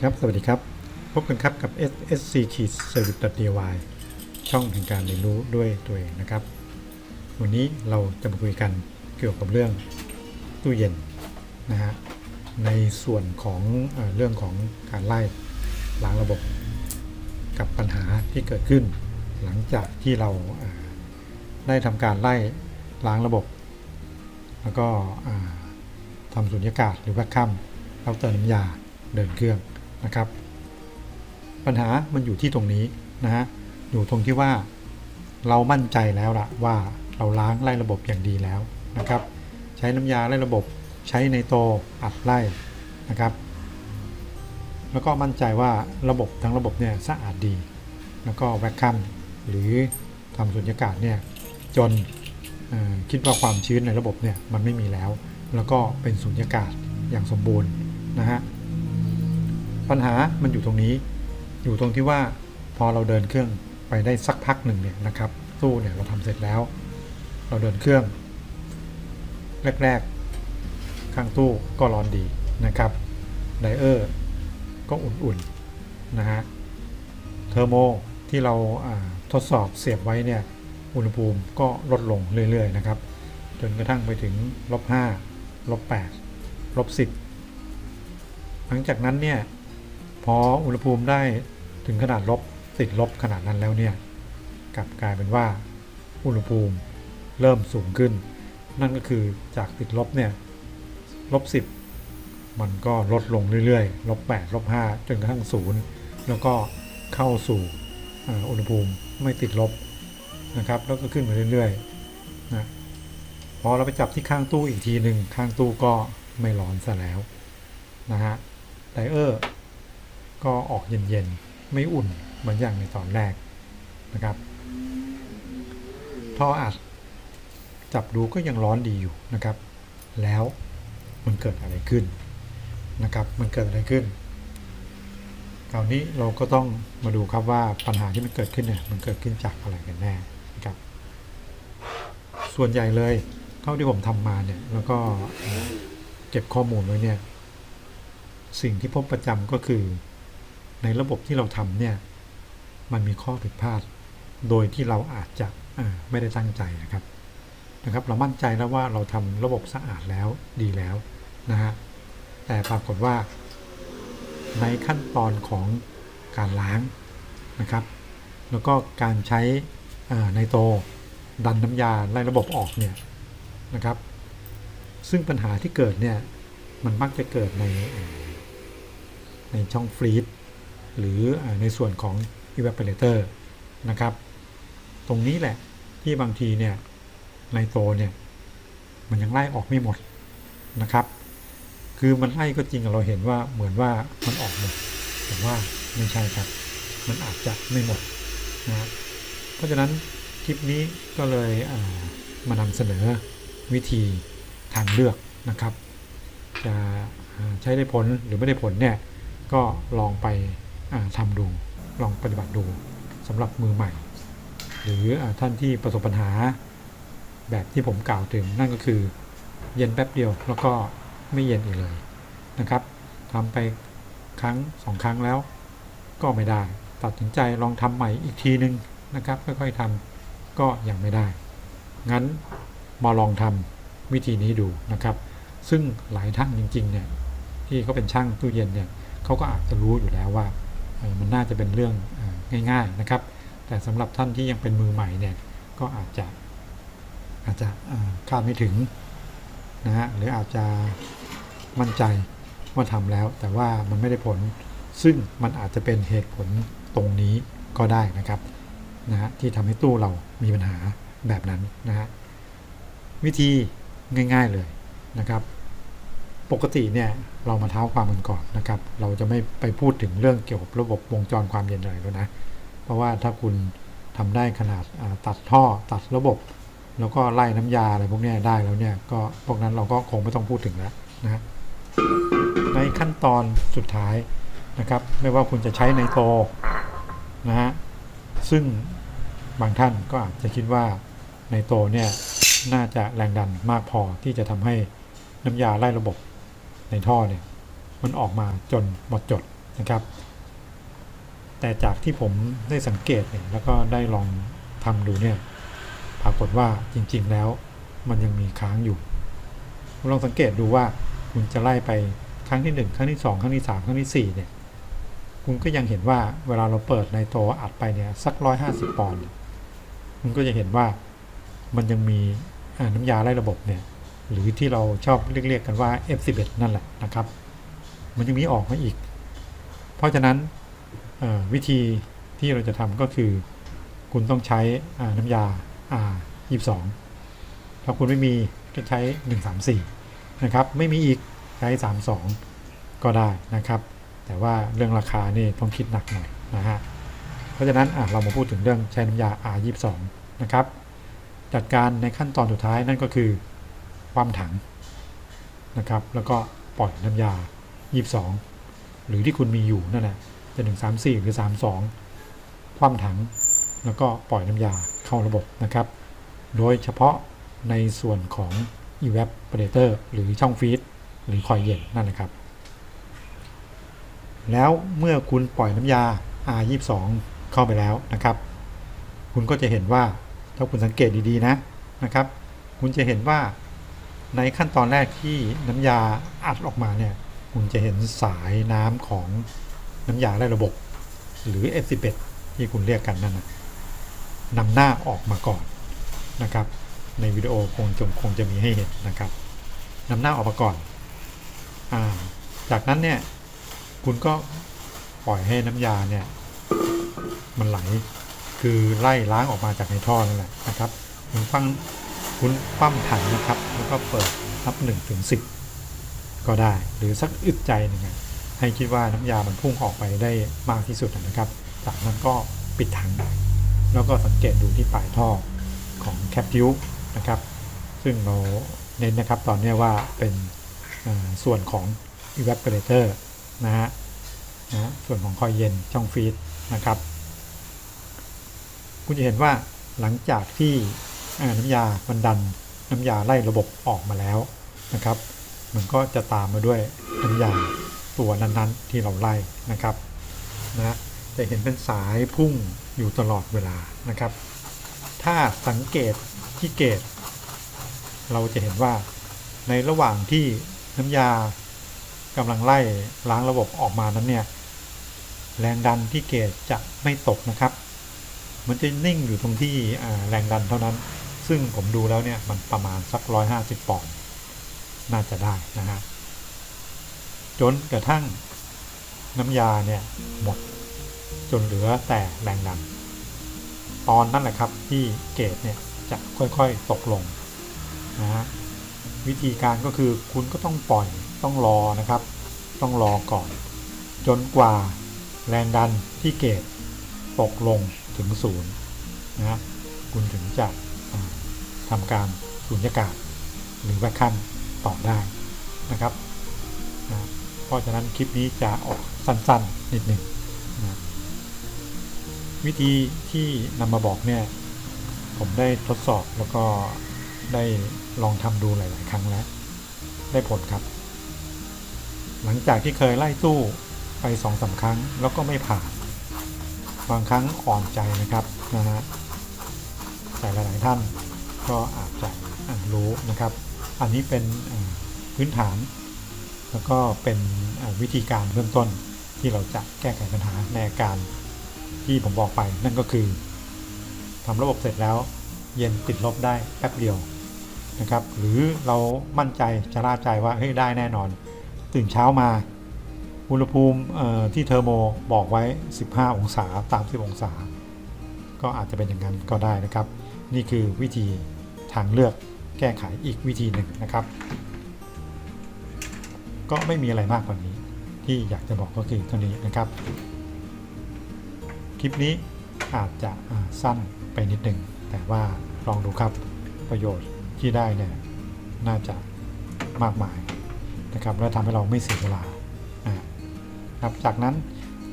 ครับ สวัสดีครับ พบกันครับกับ SSC Service DIY ช่องแห่งการเรียนรู้ด้วยตัวเองนะครับ วันนี้เราจะมาคุยกันเกี่ยวกับเรื่องตู้เย็นนะฮะ ในส่วนของเอเรื่องของการไล่ล้างระบบ กับปัญหาที่เกิดขึ้น หลังจากที่เราเอ่อได้ทำการไล่ล้างระบบ แล้วก็ทำสุญญากาศหรือว่าค่ำเราเติมน้ำยาเดินเครื่อง นะครับ ปัญหามันอยู่ที่ตรงนี้นะฮะอยู่ตรงที่ว่าเรามั่นใจแล้วละว่าเราล้างไล่ระบบอย่างดีแล้วนะครับ ใช้น้ำยาไล่ระบบใช้ในโตอัดไล่นะครับ แล้วก็มั่นใจว่าระบบทั้งระบบเนี่ยสะอาดดี แล้วก็แวคคัมหรือทำสุญญากาศเนี่ยจนคิดว่าความชื้นในระบบเนี่ยมันไม่มีแล้ว แล้วก็เป็นสุญญากาศอย่างสมบูรณ์นะฮะ ปัญหามันอยู่ตรงนี้ อยู่ตรงที่ว่าพอเราเดินเครื่องไปได้สักพักหนึ่งเนี่ยนะครับตู้เนี่ยเราทำเสร็จแล้ว เราเดินเครื่อง แรกๆ ข้างตู้ก็ร้อนดีนะครับไดเออร์ก็อุ่นๆนะฮะเทอร์โมที่เราาทดสอบเสียบไว้เนี่ยอุณหภูมิก็ลดลงเรื่อยๆนะครับจนกระทั่งไปถึงลบ5ลบ8ลบ10หลังจากนั้นเนี่ย พออุณหภูมิได้ถึงขนาดลบติดลบขนาดนั้นแล้วเนี่ยกลับกลายเป็นว่าอุณหภูมิเริ่มสูงขึ้น นั่นก็คือจากติดลบเนี่ยลบ10มันก็ลดลงเรื่อยๆลบ8ลบ5จนกระทั่งศูนย์แล้วก็เข้าสู่อุณหภูมิไม่ติดลบนะครับ แล้วก็ขึ้นมาเรื่อยๆนะพอเราไปจับที่ข้างตู้อีกทีหนึ่งข้างตู้ก็ไม่ร้อนซะแล้วนะฮะไดเออร์ ก็ออกเย็นๆ ไม่อุ่นเหมือนอย่างในตอนแรกนะครับ ท่ออัด จับดูก็ยังร้อนดีอยู่นะครับ แล้วมันเกิดอะไรขึ้นนะครับ มันเกิดอะไรขึ้น คราวนี้เราก็ต้องมาดูครับว่าปัญหาที่มันเกิดขึ้นเนี่ยมันเกิดขึ้นจากอะไรกันแน่นะครับ ส่วนใหญ่เลยเท่าที่ผมทำมาเนี่ยแล้วก็เก็บข้อมูลไว้เนี่ยสิ่งที่พบประจำก็คือ ในระบบที่เราทำเนี่ย มันมีข้อผิดพลาด โดยที่เราอาจจะไม่ได้ตั้งใจนะครับนะครับ เรามั่นใจแล้วว่าเราทำระบบสะอาดแล้วดีแล้วนะฮะแต่ปรากฏว่า ในขั้นตอนของการล้างนะครับ แล้วก็การใช้อ่าไนโตรดันน้ำยาไล่ระบบออกเนี่ยนะครับ ซึ่งปัญหาที่เกิดเนี่ยมันมักจะเกิดในในช่องฟรีซ หรือในส่วนของ evaporator นะครับ ตรงนี้แหละที่บางทีเนี่ยไนโตรเนี่ยมันยังไล่ออกไม่หมดนะครับ คือมันไล่ก็จริงเราเห็นว่าเหมือนว่ามันออกหมดแต่ว่าไม่ใช่ครับ มันอาจจะไม่หมดนะเพราะฉะนั้นคลิปนี้ก็เลยมานำเสนอวิธีทางเลือกนะครับ จะใช้ได้ผลหรือไม่ได้ผลเนี่ยก็ลองไป ทำดูลองปฏิบัติดูสำหรับมือใหม่ หรืออท่านที่ประสบปัญหาแบบที่ผมกล่าวถึงนั่นก็คือเย็นแป๊บเดียวแล้วก็ไม่เย็นอีกเลยนะครับทำไปครั้งสองครั้งแล้วก็ไม่ได้ ตัดสินใจลองทำใหม่อีกทีนึงนะครับ ค่อยๆทำก็ยังไม่ได้ งั้นมาลองทำวิธีนี้ดูนะครับ ซึ่งหลายท่านจริงๆเนี่ยที่เขาเป็นช่างตู้เย็นเนี่ยเขาก็อาจจะรู้อยู่แล้วว่า มันน่าจะเป็นเรื่องง่าย ๆนะครับ แต่สำหรับท่านที่ยังเป็นมือใหม่เนี่ยก็อาจจะอาจจะคาดไม่ถึงนะฮะหรืออาจจะมั่นใจว่าทำแล้ว แต่ว่ามันไม่ได้ผลซึ่งมันอาจจะเป็นเหตุผลตรงนี้ก็ได้นะครับนะฮะที่ทำให้ตู้เรามีปัญหาแบบนั้นนะฮะวิธีง่าย ๆเลยนะครับ ปกติเนี่ยเรามาเท้าความกันก่อนนะครับ เราจะไม่ไปพูดถึงเรื่องเกี่ยวกับระบบวงจรความเย็นอะไรแล้วนะ เพราะว่าถ้าคุณทำได้ขนาดตัดท่อตัดระบบ แล้วก็ไล่น้ำยาอะไรพวกนี้ได้แล้วเนี่ยก็พวกนั้นเราก็คงไม่ต้องพูดถึงแล้วนะในขั้นตอนสุดท้ายนะครับ ไม่ว่าคุณจะใช้ไนโตนะฮะซึ่งบางท่านก็อาจจะคิดว่าไนโตเนี่ยน่าจะแรงดันมากพอที่จะทำให้น้ำยาไล่ระบบ ในท่อเนี่ยมันออกมาจนหมดจดนะครับ แต่จากที่ผมได้สังเกตเนี่ยแล้วก็ได้ลองทำดูเนี่ยปรากฏว่าจริง ๆ แล้วมันยังมีค้างอยู่คุณลองสังเกตดูว่าคุณจะไล่ไปครั้งที่ 1 ครั้งที่ 2 ครั้งที่ 3 ครั้งที่ 4 เนี่ย คุณก็ยังเห็นว่าเวลาเราเปิดในโตอัดไปเนี่ยสัก150ปอนด์เนี่ยคุณก็จะเห็นว่ามันยังมีน้ำยาไล่ระบบเนี่ย หรือที่เราชอบเรียกๆกันว่า F11 นั่นแหละนะครับ มันยังมีออกมาอีก เพราะฉะนั้นวิธีที่เราจะทำก็คือ คุณต้องใช้น้ำยา R22 ถ้าคุณไม่มีก็ใช้ 134 นะครับ ไม่มีอีกใช้ 32 ก็ได้นะครับ แต่ว่าเรื่องราคานี่ต้องคิดหนักหน่อยนะฮะเพราะฉะนั้นเรามาพูดถึงเรื่องใช้น้ำยา R22 นะครับ จัดการในขั้นตอนสุดท้ายนั่นก็คือ ความถังนะครับ แล้วก็ปล่อยน้ำยา 22 หรือที่คุณมีอยู่นั่นแหละจะ134 หรือ 32 ความถัง แล้วก็ปล่อยน้ำยาเข้าระบบนะครับ โดยเฉพาะในส่วนของ evaporator หรือช่องฟีดหรือคอยเย็นนั่นแหละครับ แล้วเมื่อคุณปล่อยน้ำยา R22 เข้าไปแล้วนะครับ คุณก็จะเห็นว่าถ้าคุณสังเกตดีๆนะนะครับ คุณจะเห็นว่า ในขั้นตอนแรกที่น้ำยาอัดออกมาเนี่ยคุณจะเห็นสายน้ำของน้ำยาไล่ระบบ หรือ F11 ที่คุณเรียกกันนั่นนะนำหน้าออกมาก่อนนะครับ ในวิดีโอคงจงคงจะมีให้เห็นนะครับนำหน้าออกมาก่อนอาจากนั้นเนี่ยคุณก็ปล่อยให้น้ำยาเนี่ยมันไหลคือไล่ล้างออกมาจากในท่อนั่นแหละนะครับคุณฟัง คุณปั้มถังนะครับ แล้วก็เปิดนับ1ถึง10 ก็ได้ หรือสักอึดใจหนึ่งให้คิดว่าน้ำยามันพุ่งออกไปได้มากที่สุดนะครับ จากนั้นก็ปิดถัง แล้วก็สังเกตดูที่ปลายท่อของแคปทิวนะครับ ซึ่งเราเน้นนะครับตอนนี้ว่าเป็นส่วนของ evaporator นะฮะนะส่วนของคอยเย็นช่องฟีดนะครับ คุณจะเห็นว่าหลังจากที่ น้ำยามันดันน้ำยาไล่ระบบออกมาแล้วนะครับ มันก็จะตามมาด้วยน้ำยาตัวนั้นๆ ที่เราไล่นะครับนะจะเห็นเป็นสายพุ่งอยู่ตลอดเวลานะครับ ถ้าสังเกตที่เกต เราจะเห็นว่าในระหว่างที่น้ำยากำลังไล่ล้างระบบออกมานั้นเนี่ยแรงดันที่เกจจะไม่ตกนะครับ มันจะนิ่งอยู่ตรงที่แรงดันเท่านั้น ซึ่งผมดูแล้วเนี่ยมันประมาณสัก 150 ปอนด์น่าจะได้นะฮะจนกระทั่งน้ำยาเนี่ยหมดจนเหลือแต่แรงดัน ตอนนั้นแหละครับที่เกจเนี่ยจะค่อยๆตกลงนะฮะวิธีการก็คือคุณก็ต้องปล่อยต้องรอนะครับ ต้องรอก่อน จนกว่าแรงดันที่เกจตกลงถึงศูนย์นะฮะคุณถึงจะ ทำการสูญญากาศ หรือแวคคัมต่อได้นะครับนะเพราะฉะนั้นคลิปนี้จะออกสั้นๆนิดหนึ่งนะวิธีที่นำมาบอกเนี่ยผมได้ทดสอบแล้วก็ได้ลองทำดูหลาย ๆ ครั้งแล้ว ได้ผลครับ หลังจากที่เคยไล่สู้ไปสองสาครั้งแล้วก็ไม่ผ่าน บางครั้งอ่อนใจนะครับนะฮะแต่หลาย ๆ ท่าน ก็อาจจะรู้นะครับ อันนี้เป็นพื้นฐาน แล้วก็เป็นวิธีการเริ่มต้นที่เราจะแก้ไขปัญหาในอาการที่ผมบอกไป นั่นก็คือทำระบบเสร็จแล้วเย็นติดลบได้แป๊บเดียวนะครับ หรือเรามั่นใจชะล่าใจว่าเฮ้ยได้แน่นอน ตื่นเช้ามาอุณหภูมิที่เทอร์โมบอกไว้ 15 องศาตาม10องศา ก็อาจจะเป็นอย่างนั้นก็ได้นะครับ นี่คือวิธี ทางเลือกแก้ไขอีกวิธีหนึ่งนะครับ ก็ไม่มีอะไรมากกว่านี้ ที่อยากจะบอกก็คือเท่านี้นะครับ คลิปนี้อาจจะสั้นไปนิดหนึ่งแต่ว่าลองดูครับประโยชน์ที่ได้เนี่ยน่าจะมากมายนะครับและทำให้เราไม่เสียเวลาอ่าครับจากนั้น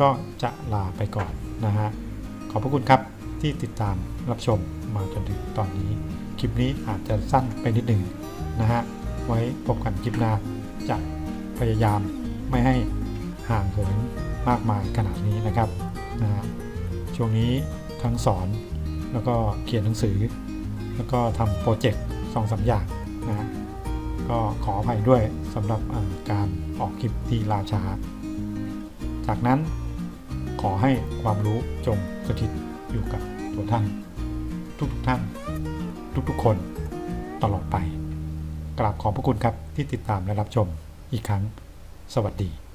ก็จะลาไปก่อนนะฮะขอบพระคุณครับที่ติดตามรับชมมาจนถึงตอนนี้ คลิปนี้อาจจะสั้นไปนิดหนึ่งนะฮะ ไว้พบกันคลิปหน้าจะพยายามไม่ให้ห่างเหินมากมายขนาดนี้นะครับนะฮะช่วงนี้ทั้งสอนแล้วก็เขียนหนังสือ แล้วก็ทำโปรเจกต์สองสามอย่างนะฮะก็ขออภัยด้วยสำหรับการออกคลิปที่ลาช้า จากนั้นขอให้ความรู้จงสถิตอยู่กับตัวท่าน ทุกๆท่าน ทุกๆ คนตลอดไป กราบขอบพระคุณครับที่ติดตามและรับชมอีกครั้ง สวัสดี